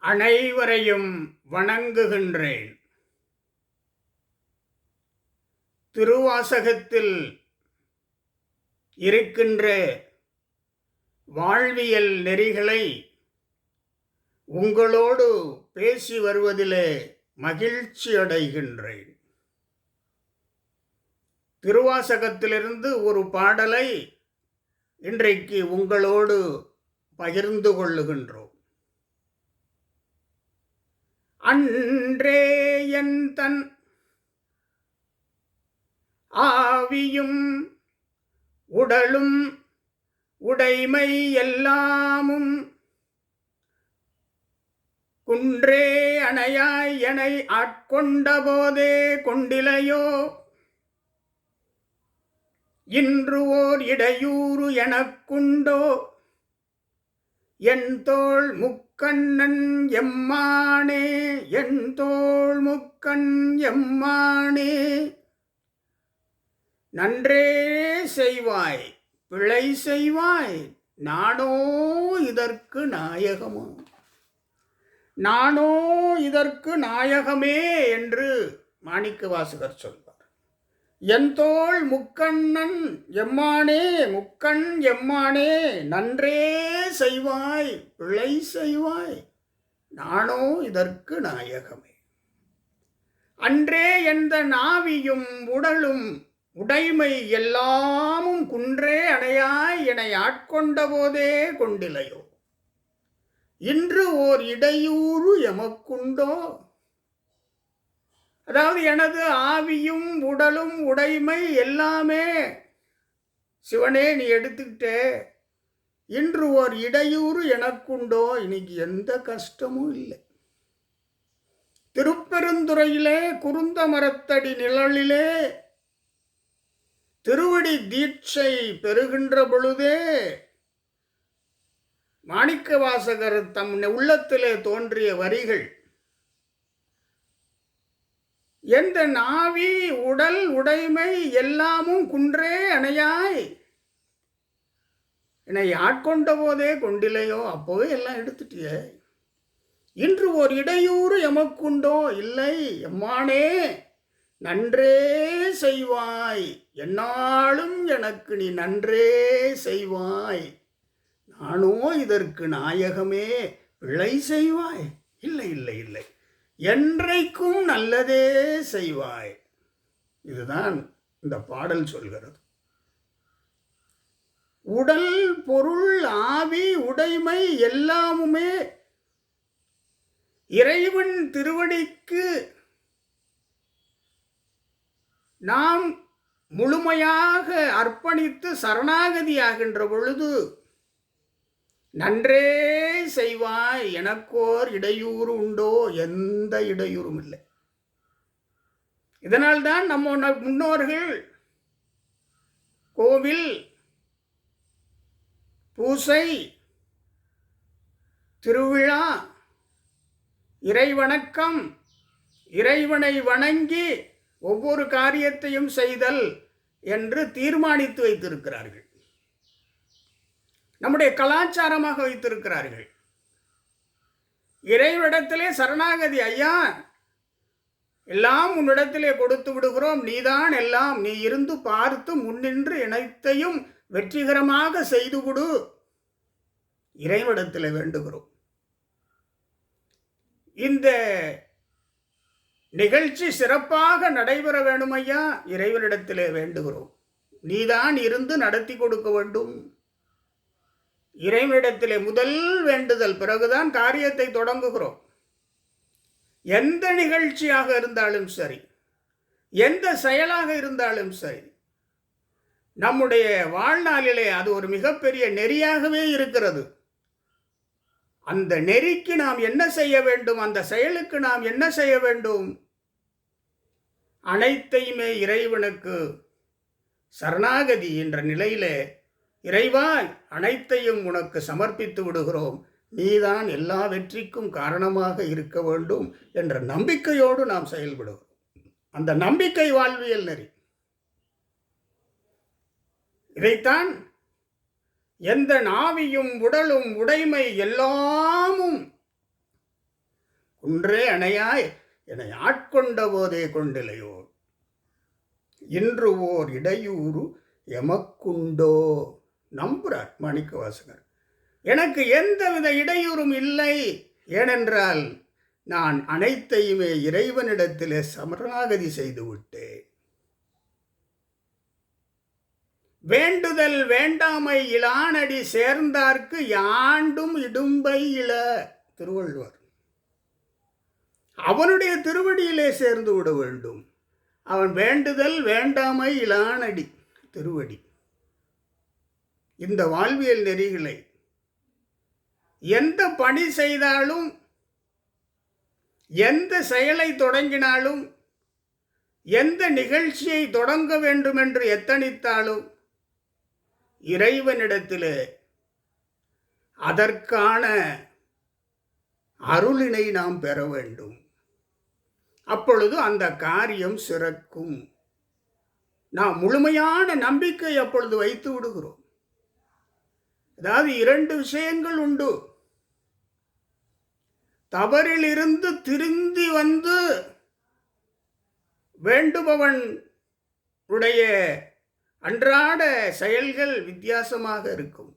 அனைவரையும் வணங்குகின்றேன். திருவாசகத்தில் இருக்கின்ற வாழ்வியல் நெறிகளை உங்களோடு பேசி வருவதிலே மகிழ்ச்சி அடைகின்றேன். திருவாசகத்திலிருந்து ஒரு பாடலை இன்றைக்கு உங்களோடு பகிர்ந்து கொள்ளுகின்றோம். அன்றே என் தன் ஆவியும் உடலும் உடைமை எல்லாமும் குன்றே அணையாய் எனை ஆட்கொண்ட போதே கொண்டிலையோ? இன்று ஓர் இடையூறு எனக்குண்டோ? என் தோள் கண்ணன் எம்மானே என் தோள் முக்கண் எம்மானே. நன்றே செய்வாய் பிழை செய்வாய் நானோ இதற்கு நாயகமோ. நானோ இதற்கு நாயகமே என்று மாணிக்க வாசகர் சொல்வார். என் தோள் முக்கண்ணன் எம்மானே முக்கண் எம்மானே நன்றே செய்வாய் பிழை செய்வாய் நானோ இதற்கு நாயகமே. அன்றே எந்த நாவியும் உடலும் உடைமை எல்லாமும் குன்றே அணையாய் என ஆட்கொண்ட போதே கொண்டிலையோ? இன்று ஓர் இடையூறு எமக்குண்டோ? அதாவது எனது ஆவியும் உடலும் உடைமை எல்லாமே சிவனே நீ எடுத்துக்கிட்டே. இன்று ஓர் இடையூறு எனக்குண்டோ? இன்னைக்கு எந்த கஷ்டமும் இல்லை. திருப்பெருந்துறையிலே குருந்த மரத்தடி நிழலிலே திருவடி தீட்சை பெறுகின்ற பொழுதே மாணிக்க வாசகர் தம் உள்ளத்திலே தோன்றிய வரிகள். எந்த நாவி உடல் உடைமை எல்லாமும் குன்றே அணையாய்? என்னை ஆட்கொண்ட போதே கொண்டிலையோ அப்போவே எல்லாம் எடுத்துட்டியே. இன்று ஒரு இடையூறு எமக்குண்டோ? இல்லை எம்மானே நன்றே செய்வாய். என்னாலும் எனக்கு நீ நன்றே செய்வாய். நானோ இதற்கு நாயகமே பிழை செய்வாய். இல்லை இல்லை இல்லை. என்றைக்கும் நல்லதே செய்வாய். இதுதான் இந்த பாடல் சொல்கிறது. உடல் பொருள் ஆவி உடைமை எல்லாமுமே இறைவன் திருவடிக்கு நாம் முழுமையாக அர்ப்பணித்து சரணாகதியாகின்ற பொழுது நன்றே செய்வாய் எனக்கோர் இடையூறு உண்டோ? எந்த இடையூறும் இல்லை. இதனால்தான் நம்ம முன்னோர்கள் கோவில் பூசை திருவிழா இறைவணக்கம் இறைவனை வணங்கி ஒவ்வொரு காரியத்தையும் செய்தல் என்று தீர்மானித்து வைத்திருக்கிறார்கள். நம்முடைய கலாச்சாரமாக வைத்திருக்கிறார்கள். இறைவிடத்திலே சரணாகதி ஐயா எல்லாம் உன்னிடத்திலே கொடுத்து விடுகிறோம். நீதான் எல்லாம் நீ இருந்து பார்த்து முன்னின்று இணைத்தையும் வெற்றிகரமாக செய்து கொடு. இறைவிடத்தில் வேண்டுகிறோம். இந்த நிகழ்ச்சி சிறப்பாக நடைபெற வேண்டுமையா? இறைவனிடத்திலே வேண்டுகிறோம். நீதான் இருந்து நடத்தி கொடுக்க வேண்டும். இறைவனிடத்திலே முதல் வேண்டுதல் பிறகுதான் காரியத்தை தொடங்குகிறோம். எந்த நிகழ்ச்சியாக இருந்தாலும் சரி எந்த செயலாக இருந்தாலும் சரி நம்முடைய வாழ்நாளிலே அது ஒரு மிகப்பெரிய நெறியாகவே இருக்கிறது. அந்த நெறிக்கு நாம் என்ன செய்ய வேண்டும் அந்த செயலுக்கு நாம் என்ன செய்ய வேண்டும்? அனைத்தையுமே இறைவனுக்கு சரணாகதி என்ற நிலையிலே இறைவா அனைத்தையும் உனக்கு சமர்ப்பித்து விடுகிறோம். நீதான் எல்லா வெற்றிக்கும் காரணமாக இருக்க வேண்டும் என்ற நம்பிக்கையோடு நாம் செயல்படுகிறோம். அந்த நம்பிக்கை வாழ்வியல் நெறி. இதைத்தான் எந்த நாவியும் உடலும் உடைமை எல்லாமும் குன்றே அணையாய் என்னை ஆட்கொண்ட போதே கொண்டிலையோ இன்று ஓர் இடையூறு எமக்குண்டோ? நம்புகிறார் மாணிக்க வாசகர். எனக்கு எந்தவித இடையூறும் இல்லை. ஏனென்றால் நான் அனைத்தையுமே இறைவனிடத்திலே சமராகதி செய்து விட்டேன். வேண்டுதல் வேண்டாமை இளானடி சேர்ந்தார்க்கு யாண்டும் இடும்பை இள திருவள்ளுவர். அவனுடைய திருவடியிலே சேர்ந்து விட வேண்டும். அவன் வேண்டுதல் வேண்டாமை இளானடி திருவடி. இந்த வாழ்வியல் நெறிகளை எந்த பணி செய்தாலும் எந்த செயலை தொடங்கினாலும் எந்த நிகழ்ச்சியை தொடங்க வேண்டும் என்று எத்தனித்தாலும் இறைவனிடத்திலே அதற்கான அருளினை நாம் பெற வேண்டும். அப்பொழுது அந்த காரியம் சிறக்கும். நாம் முழுமையான நம்பிக்கை அப்பொழுது வைத்து விடுகிறோம். அதாவது இரண்டு விஷயங்கள் உண்டு. தவறில் இருந்து திருந்தி வந்து வேண்டுபவன் உடைய அன்றாட செயல்கள் வித்தியாசமாக இருக்கும்.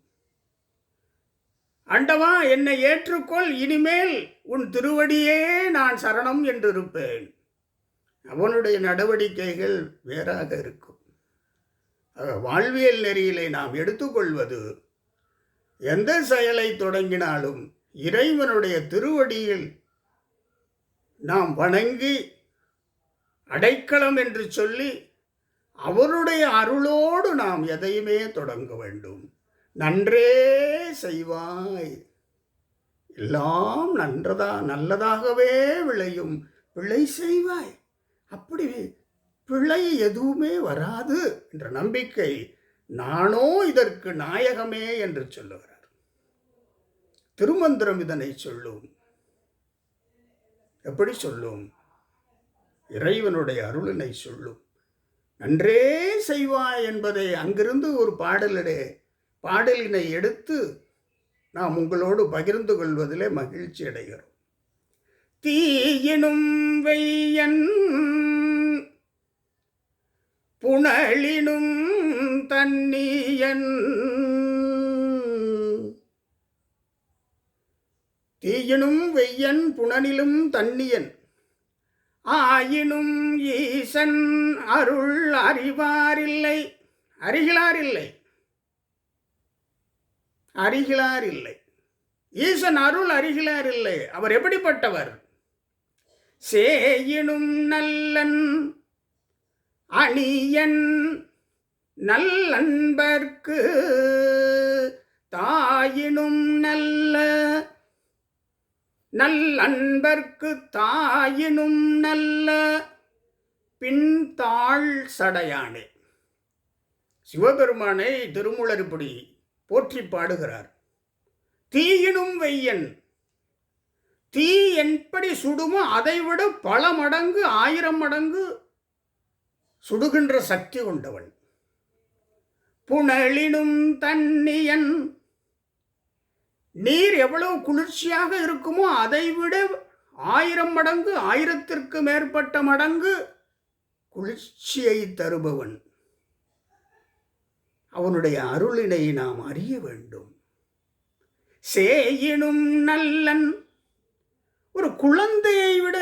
அண்டவா என்னை ஏற்றுக்கொள் இனிமேல் உன் திருவடியே நான் சரணம் என்றிருப்பேன். அவனுடைய நடவடிக்கைகள் வேறாக இருக்கும். வாழ்வியல் நெறியிலே நாம் எடுத்துக்கொள்வது எந்த செயலை தொடங்கினாலும் இறைவனுடைய திருவடியில் நாம் வணங்கி அடைக்கலம் என்று சொல்லி அவருடைய அருளோடு நாம் எதையுமே தொடங்க வேண்டும். நன்றே செய்வாய். எல்லாம் நன்றதா நல்லதாகவே விளையும். பிழை செய்வாய். அப்படி பிழை எதுவுமே வராது என்ற நம்பிக்கை நானோ இதற்கு நாயகமே என்று சொல்லுகிறேன் திருமந்திரம் இதனை சொல்லும். எப்படி சொல்லும்? இறைவனுடைய அருளினை சொல்லும். நன்றே செய்வாய் என்பதை அங்கிருந்து ஒரு பாடலிடே பாடலினை எடுத்து நாம் உங்களோடு பகிர்ந்து கொள்வதிலே மகிழ்ச்சி அடைகிறோம். தீயினும் வெய்யன் புனலினும் தன்னியன் தீயினும் வெய்யன் புனனிலும் தன்னியன். ஆயினும் ஈசன் அருள் அறிவாரில்லை. அருகிலாரில்லை அருகிலாரில்லை இல்லை ஈசன் அருள் அருகிலாரில்லை இல்லை அவர் எப்படிப்பட்டவர்? சேயினும் நல்லன் அணியன் நல்லன்பர்க்கு தாயினும் நல்ல நல்லன்பர்க்கு தாயினும் நல்ல பின்தாள் சடையானே. சிவபெருமானை திருமுலருப்படி போற்றி பாடுகிறார். தீயினும் வெய்யன். தீ எப்படி சுடுமோ அதைவிட பல மடங்கு ஆயிரம் மடங்கு சுடுகின்ற சக்தி கொண்டவன். புனலினும் தண்ணியன் நீர் எவ்வளவு குளிர்ச்சியாக இருக்குமோ அதைவிட ஆயிரம் மடங்கு ஆயிரத்திற்கு மேற்பட்ட மடங்கு குளிர்ச்சியை தருபவன். அவனுடைய அருளினை நாம் அறிய வேண்டும். சேயினும் நல்லன் ஒரு குழந்தையை விட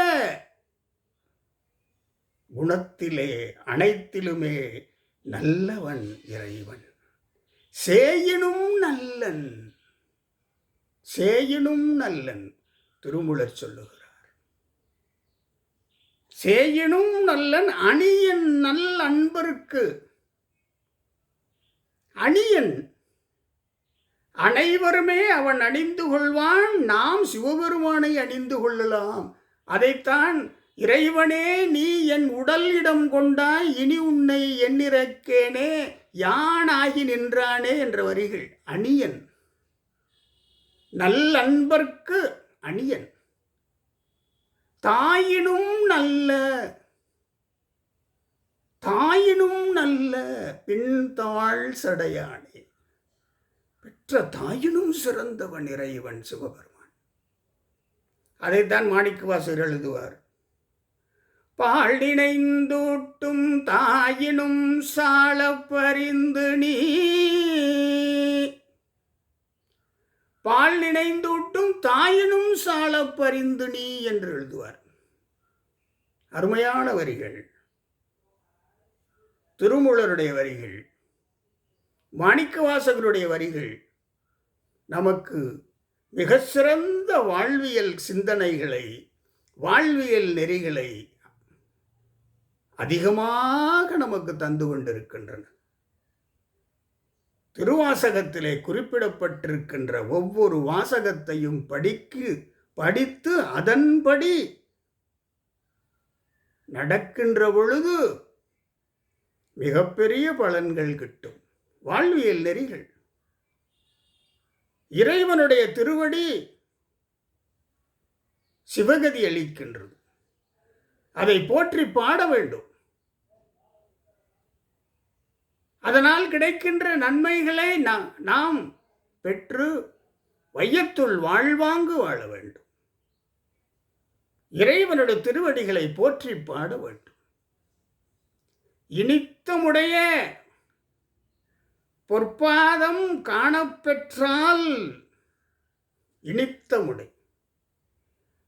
குணத்திலே அனைத்திலுமே நல்லவன் இறைவன். சேயினும் நல்லன் சேயினும் நல்லன் திருமுலர் சொல்லுகிறார். சேயினும் நல்லன் அணியன் நல்ல அன்பருக்கு. அணியன் அனைவருமே அவன் அணிந்து கொள்வான் நாம் சிவபெருமானை அணிந்து கொள்ளலாம். அதைத்தான் இறைவனே நீ என் உடல் இடம் கொண்டாய் இனி உன்னை எண்ணிறக்கேனே யானாகி நின்றானே என்ற வரிகள். அணியன் நல்லன்பர்க்கு அணியன். தாயினும் நல்ல தாயினும் நல்ல பின்தாள் சடையானே. பெற்ற தாயினும் சிறந்தவன் இறைவன் சிவபெருமான். அதைத்தான் மாணிக்கவாசர் எழுதுவார். பாழினைந்தூட்டும் தாயினும் சால பறிந்து நீ பால் நினைந்தூட்டும் தாயினும் சால பரிந்து நீ என்று எழுதுவார். அருமையான வரிகள். திருமூலருடைய வரிகள். மாணிக்கவாசகருடைய வரிகள். நமக்கு மிக சிறந்த வாழ்வியல் சிந்தனைகளை வாழ்வியல் நெறிகளை அதிகமாக நமக்கு தந்து கொண்டிருக்கின்றன. திருவாசகத்திலே குறிப்பிடப்பட்டிருக்கின்ற ஒவ்வொரு வாசகத்தையும் படிக்கு படித்து அதன்படி நடக்கின்ற பொழுது மிகப்பெரிய பலன்கள் கிட்டும். வாழ்வியல் நெறிகள். இறைவனுடைய திருவடி சிவகதி அளிக்கின்றது. அதை போற்றி பாட வேண்டும். அதனால் கிடைக்கின்ற நன்மைகளை நாம் பெற்று வையத்துள் வாழ்வாங்கு வாழ வேண்டும். இறைவனுடைய திருவடிகளை போற்றி பாட வேண்டும். இனித்தமுடைய பொற்பாதம் காணப்பெற்றால் இனித்தமுடை.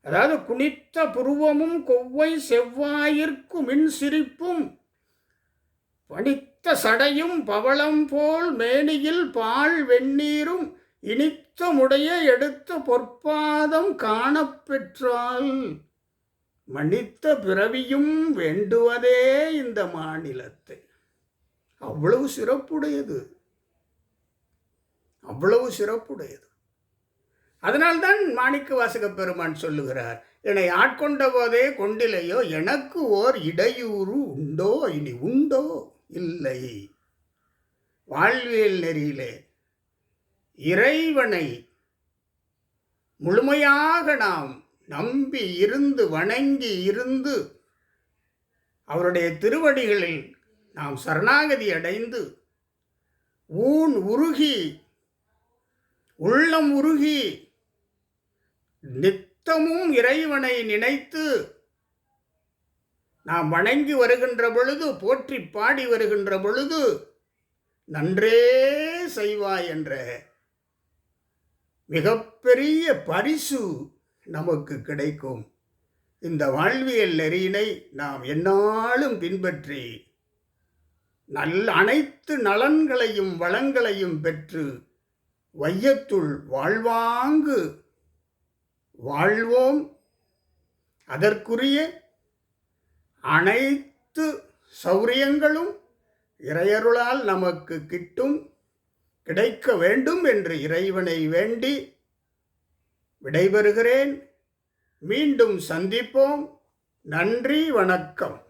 அதாவது குனித்த புருவமும் கொவ்வை செவ்வாயிற்கு மின் சிரிப்பும் இனித்த சடையும் பவளம் போல் மேனியில் பால் வெந்நீரும் இனித்தமுடைய எடுத்த பொற்பாதம் காணப்பெற்றால் மன்னித்த பிறவியும் வேண்டுவதே இந்த மாநிலத்தை. அவ்வளவு சிறப்புடையது. அவ்வளவு சிறப்புடையது. அதனால்தான் மாணிக்க வாசக பெருமான் சொல்லுகிறார் என்னை ஆட்கொண்ட போதே கொண்டிலையோ எனக்கு ஓர் இடையூறு உண்டோ? இனி உண்டோ? இல்லை. வாழ்வியல் நெறியிலே இறைவனை முழுமையாக நாம் நம்பி இருந்து வணங்கி இருந்து அவருடைய திருவடிகளில் நாம் சரணாகதி அடைந்து ஊன் உருகி உள்ளம் உருகி நித்தமும் இறைவனை நினைத்து நாம் வணங்கி வருகின்ற பொழுது போற்றி பாடி வருகின்ற பொழுது நன்றே செய்வாய் என்ற மிகப்பெரிய பரிசு நமக்கு கிடைக்கும். இந்த வாழ்வியல் நெறியினை நாம் எந்நாளும் பின்பற்றி நல்ல அனைத்து நலன்களையும் வளங்களையும் பெற்று வையத்துள் வாழ்வாங்கு வாழ்வோம். அதற்குரிய அனைத்து சௌரியங்களும் இறையருளால் நமக்கு கிட்டும் கிடைக்க வேண்டும் என்று இறைவனை வேண்டி விடைபெறுகிறேன். மீண்டும் சந்திப்போம். நன்றி வணக்கம்.